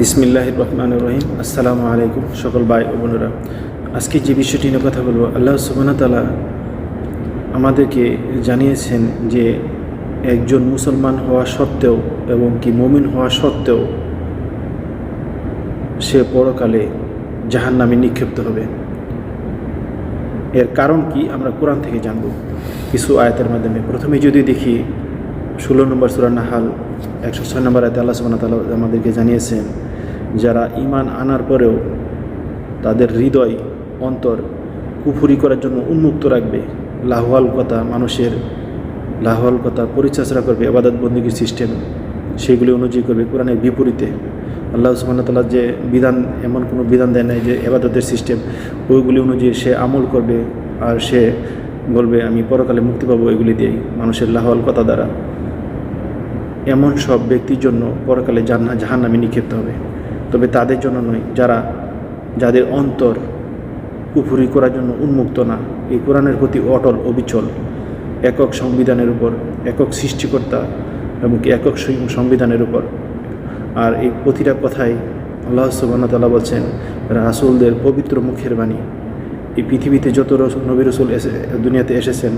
বিসমিল্লাহ রহমান রহিম। আসসালামু আলাইকুম সকল ভাই ও বোনেরা। আজকে যে বিষয়টি নিয়ে কথা বলব, আল্লাহ সুবাহ তালা আমাদেরকে জানিয়েছেন যে একজন মুসলমান হওয়া সত্ত্বেও এবং কি মমিন হওয়া সত্ত্বেও সে পরকালে জাহান নামে নিক্ষিপ্ত হবে। এর কারণ কি আমরা কোরআন থেকে জানব। কিছু আয়াতের মাধ্যমে। প্রথমে যদি দেখি ষোলো নম্বর সুরা নাহাল, একশো ছয় নম্বর আয়তে আল্লাহ সুবাহ তালা আমাদেরকে জানিয়েছেন, যারা ইমান আনার পরেও তাদের হৃদয়, অন্তর কুফুরি করার জন্য উন্মুক্ত রাখবে, লাহওয়াল কথা মানুষের, লাহওয়াল কথা পরিচর্যা করবে আবাদত বন্দীগীর সিস্টেম, সেগুলি অনুযায়ী করবে কোরআনের বিপরীতে। আল্লাহ সুবাহ তাল্লাহ যে বিধান, এমন কোনো বিধান দেয় নাই যে এবাদতের সিস্টেম, ওইগুলি অনুযায়ী সে আমল করবে, আর সে বলবে, আমি পরকালে মুক্তি পাবো এগুলি দিয়েই, মানুষের লাহওয়াল কথা দ্বারা। এমন সব ব্যক্তির জন্য পরকালে জান্না জাহান নামে নিক্ষিপ্ত হবে। তবে তাদের জন্য নয়, যারা যাদের অন্তর কুফুরি করার জন্য উন্মুক্ত না, এই কোরআনের প্রতি অটল অবিচল একক সংবিধানের উপর, একক সৃষ্টিকর্তা এবং একক সংবিধানের উপর। আর এই প্রতিটা কথাই আল্লাহ সুবাহতাল্লাহ বলছেন, রাসুলদের পবিত্র মুখের বাণী। এই পৃথিবীতে যত রসুল নবী রসুল এসে দুনিয়াতে এসেছেন,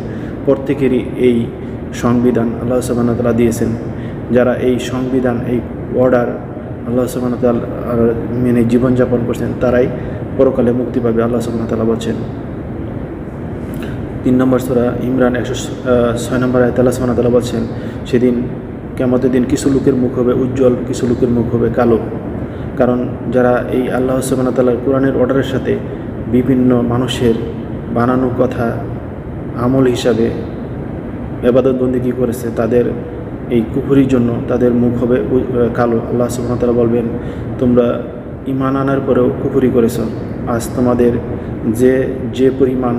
প্রত্যেকেরই এই সংবিধান আল্লাহ সুবাহতাল্লাহ দিয়েছেন। যারা এই সংবিধান, এই অর্ডার আল্লাহ সুবাহতাল মেনে জীবনযাপন করছেন, তারাই পরকালে মুক্তি পাবে আল্লাহ সুবাহতাল্লাহ বলছেন। তিন নম্বর সুরা ইমরান একশো ছয় নম্বর আয়ত আল্লাহ সুবাহতাল্লাহ বলছেন, সেদিন কেমতের দিন কিছু লোকের মুখ হবে উজ্জ্বল, কিছু লোকের মুখ হবে কালো। কারণ যারা এই আল্লাহ সুবাহতাল্লাহ কোরআনের অর্ডারের সাথে বিভিন্ন মানুষের বানানো কথা আমল হিসাবে এবাদতবন্দি কী করেছে, তাদের এই কুফুরির জন্য তাদের মুখ হবে কালো। আল্লাহ সুবহানাহু বলবেন, তোমরা ইমান আনার পরেও কুফুরি করেছ। আজ তোমাদের যে যে পরিমাণ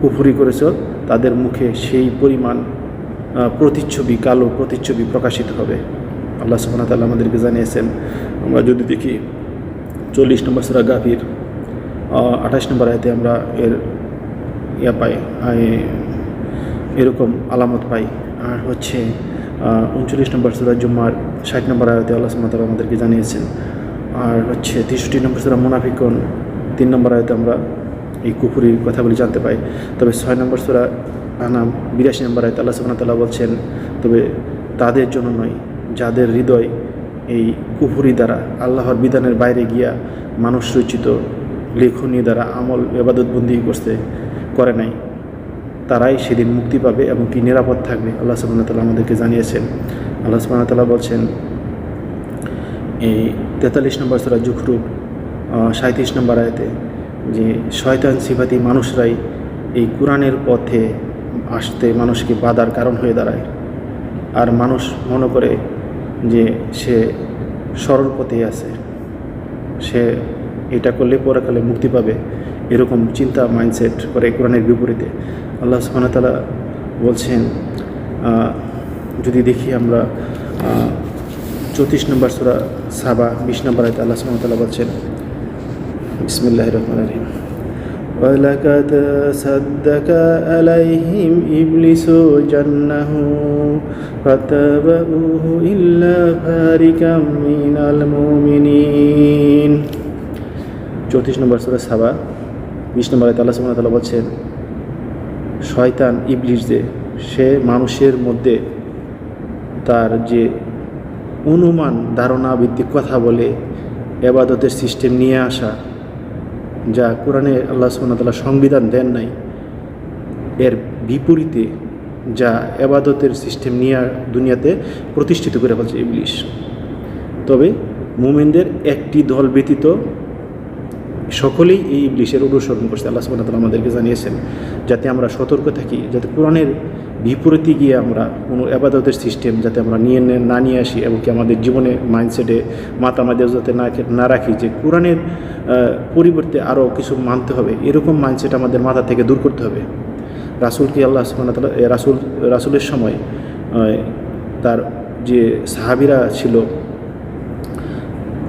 কুফুরি করেছ, তাদের মুখে সেই পরিমাণ প্রতিচ্ছবি, কালো প্রতিচ্ছবি প্রকাশিত হবে। আল্লাহ তাআলা আমাদেরকে জানিয়েছেন, আমরা যদি দেখি চল্লিশ নম্বর সুরা গাভীর আঠাশ নম্বর আয়তে আমরা এর, ইয়া পাই এরকম আলামত পাই। আর হচ্ছে উনচল্লিশ নম্বর সুরা জুম্মার ষাট নম্বর আয়তে আল্লাহ সুমতাল আমাদেরকে জানিয়েছেন। আর হচ্ছে, তেষট্টি নম্বর সুরা মুনাফিকন, তিন নম্বর আয়তে আমরা এই কুকুরির কথাগুলি জানতে পাই। তবে ছয় নম্বর সুরা আনাম, বিরাশি নম্বর আয়তে আল্লাহ সুবহানাহু বলছেন, তবে তাদের জন্য নয়, যাদের হৃদয় এই কুফুরি দ্বারা, আল্লাহর বিধানের বাইরে গিয়া মানুষ রচিত, লেখনী দ্বারা আমল, এবাদতবন্দি করতে করে নাই। তারাই সেদিন মুক্তি পাবে এবং কি নিরাপদ থাকবে। আল্লাহ সুবাহ তালা আমাদেরকে জানিয়েছেন। আল্লাহ সুবাহ তালা বলছেন, এই তেতাল্লিশ নম্বর সুরা জুখরুব সাঁত্রিশ নম্বর আয়তে যে শয়তান সিফাতি মানুষরাই এই কোরআনের পথে আসতে মানুষকে বাধার কারণ হয়ে দাঁড়ায়। আর মানুষ মনে করে যে সে সরল পথেই আছে। সে এটা করলে পরকালে মুক্তি পাবে। এরকম চিন্তা মাইন্ডসেট করে কোরআনের বিপরীতে আল্লাহ সুবহানাহু তাআলা বলছেন আহ, যদি দেখি আমরা চৌত্রিশ নম্বর সুরা সাবা বিশ নম্বর আয়তে আল্লাহ সুবহানাহু তাআলা বলছেন বিসমিল্লাহ রহমান রহিম ولقد صدق عليهم إبليس جنه فتبعوه إلا فارقا من المؤمنين চৌত্রিশ নম্বর সুরা সাবা বিশ নম্বর আয়তে আল্লাহ তাআলা বলছেন, শয়তান ইবলিশ সে মানুষের মধ্যে তার যে অনুমান, ধারণা ভিত্তিক কথা বলে, এবাদতের সিস্টেম নিয়ে আসা, যা কোরআনে আল্লাহ সুবহানাহু সংবিধান দেন নাই, এর বিপরীতে যা এবাদতের সিস্টেম নিয়ে দুনিয়াতে প্রতিষ্ঠিত করে ফেলছে ইবলিশ। তবে মুমিনদের একটি দল ব্যতীত সকলেই এই ইবলিশের অনুসরণ করছে। আল্লাহ ওয়া আমাদেরকে জানিয়েছেন যাতে আমরা সতর্ক থাকি, যাতে কোরআনের বিপরীতে গিয়ে আমরা কোনো আবাদতের সিস্টেম যাতে আমরা নিয়ে নে- নিয়ে আসি এবং কি আমাদের জীবনে মাইন্ডসেটে মাথা আমাদের যাতে না না রাখি, যে কোরআনের পরিবর্তে আরও কিছু মানতে হবে, এরকম মাইন্ডসেট আমাদের মাথা থেকে দূর করতে হবে। রাসুলকে আল্লাহ তাআলা রাসুল, রাসুলের সময় তার যে সাহাবিরা ছিল,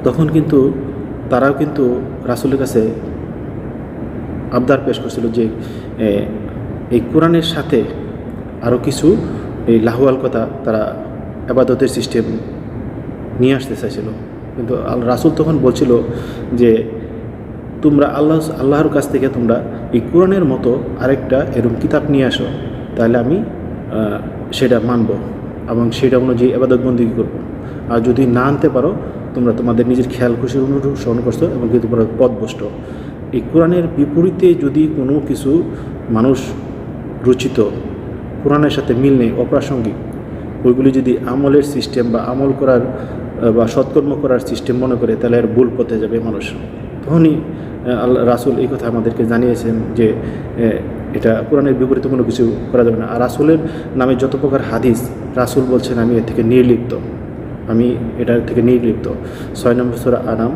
তখন কিন্তু তারাও কিন্তু রাসুলের কাছে আবদার পেশ করছিল যে এই কোরআনের সাথে আরও কিছু এই লাহওয়াল কথা তারা আবাদতের সিস্টেম নিয়ে আসতে চাইছিল। কিন্তু আল রাসুল তখন বলছিল যে, তোমরা আল্লাহ, আল্লাহর কাছ থেকে তোমরা এই কোরআনের মতো আরেকটা এরকম কিতাব নিয়ে আসো, তাহলে আমি সেটা মানব এবং সেটা অনুযায়ী এবাদতবন্দি করব। আর যদি না আনতে পারো তোমরা তোমাদের নিজের খেয়াল খুশির অনুসরণ করছ এবং কিন্তু তোমরা পথভ্রষ্ট। এই কোরআনের বিপরীতে যদি কোনো কিছু মানুষ রচিত, কোরআনের সাথে মিল নেই, অপ্রাসঙ্গিক, ওইগুলি যদি আমলের সিস্টেম বা আমল করার বা সৎকর্ম করার সিস্টেম মনে করে, তাহলে আর ভুল পথে যাবে মানুষ। তখনই আল্লাহ রাসুল এই কথা আমাদেরকে জানিয়েছেন যে এটা কোরআনের বিপরীতে কোনো কিছু করা যাবে না। আর রাসুলের নামে যত প্রকার হাদিস, রাসুল বলছেন, আমি এর থেকে নির্লিপ্ত। আমি এটার থেকে নির্লিপ্ত। ছয় নম্বর সুরা আনাম,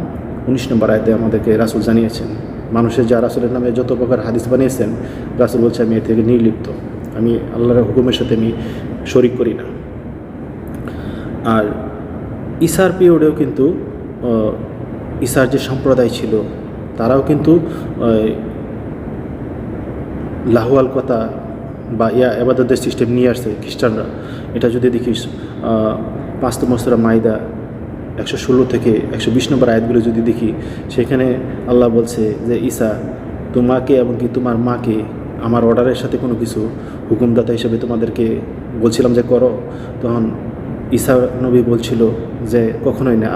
উনিশ নম্বর আয়তে আমাদেরকে রাসুল জানিয়েছেন, মানুষের যা রাসুলের নামে যত প্রকার হাদিস বানিয়েছেন, রাসুল বলছে আমি এর থেকে নির্লিপ্ত। আমি আল্লাহর হুকুমের সাথে আমি শরিক করি না। আর ইসার পিরিয়ডেও কিন্তু ইসার যে সম্প্রদায় ছিল, তারাও কিন্তু লাহুয়াল কথা বা ইয়া এবাদতের সিস্টেম নিয়ে আসছে খ্রিস্টানরা। এটা যদি দেখিস পাঁচ মস্তরা মাইদা একশো ষোলো থেকে একশো বিশ নম্বর আয়াতগুলো যদি দেখি, সেখানে আল্লাহ বলছে যে ঈশা তোমাকে এবং কি তোমার মাকে আমার অর্ডারের সাথে কোনো কিছু হুকুমদাতা হিসেবে তোমাদেরকে বলছিলাম যে, করো। তখন ঈসা নবী বলছিল যে, কখনোই না।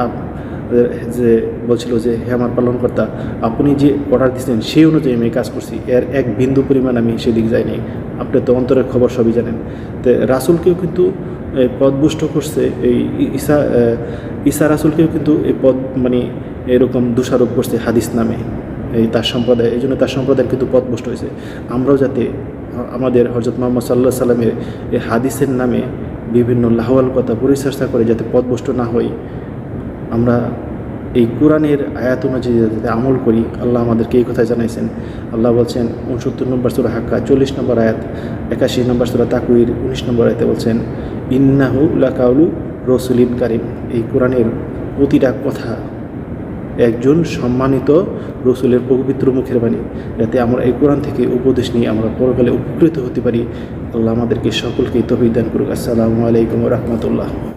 যে বলছিল যে হে আমার পালনকর্তা আপনি যে অর্ডার দিয়েছেন সেই অনুযায়ী আমি কাজ করছি। এর এক বিন্দু পরিমাণ আমি সেদিক যাইনি। আপনি তো অন্তরের খবর সবই জানেন। তো রাসুলকেও কিন্তু এই পদভুষ্ট করছে। এই আহ, ঈসা রাসুলকেও কিন্তু এই পদ মানে এরকম দোষারোপ করছে হাদিস নামে এই তার সম্প্রদায়। এই জন্য তার সম্প্রদায় কিন্তু পথভ্রষ্ট হয়েছে। আমরাও যাতে আমাদের হজরত মোহাম্মদ সাল্লাহ সাল্লামের এই হাদিসের নামে বিভিন্ন লাহওয়াল কথা পরিচর্চা করে যাতে পথভ্রষ্ট না হই আমরা এই কোরআনের আয়াত অনুযায়ী যাতে আমল করি, আল্লাহ আমাদেরকে এই কথা জানাইছেন। আল্লাহ বলছেন, উনসত্তর নম্বর সুরা হাক্কা, চল্লিশ নম্বর আয়াত, একাশি নম্বর সুরা তাকুইর উনিশ নম্বর আয়াতে বলছেন, ইন্নাহু লাকাউলু রসুলিন কারিম। এই কোরআনের প্রতিটা কথা একজন সম্মানিত রসুলের পবিত্র মুখের বাণী, যাতে আমরা এই কোরআন থেকে উপদেশ নিয়ে আমরা পরকালে উপকৃত হতে পারি। আল্লাহ আমাদেরকে সকলকে তফিক দান করুক। আসসালামু আলাইকুম রহমতুল্লাহ।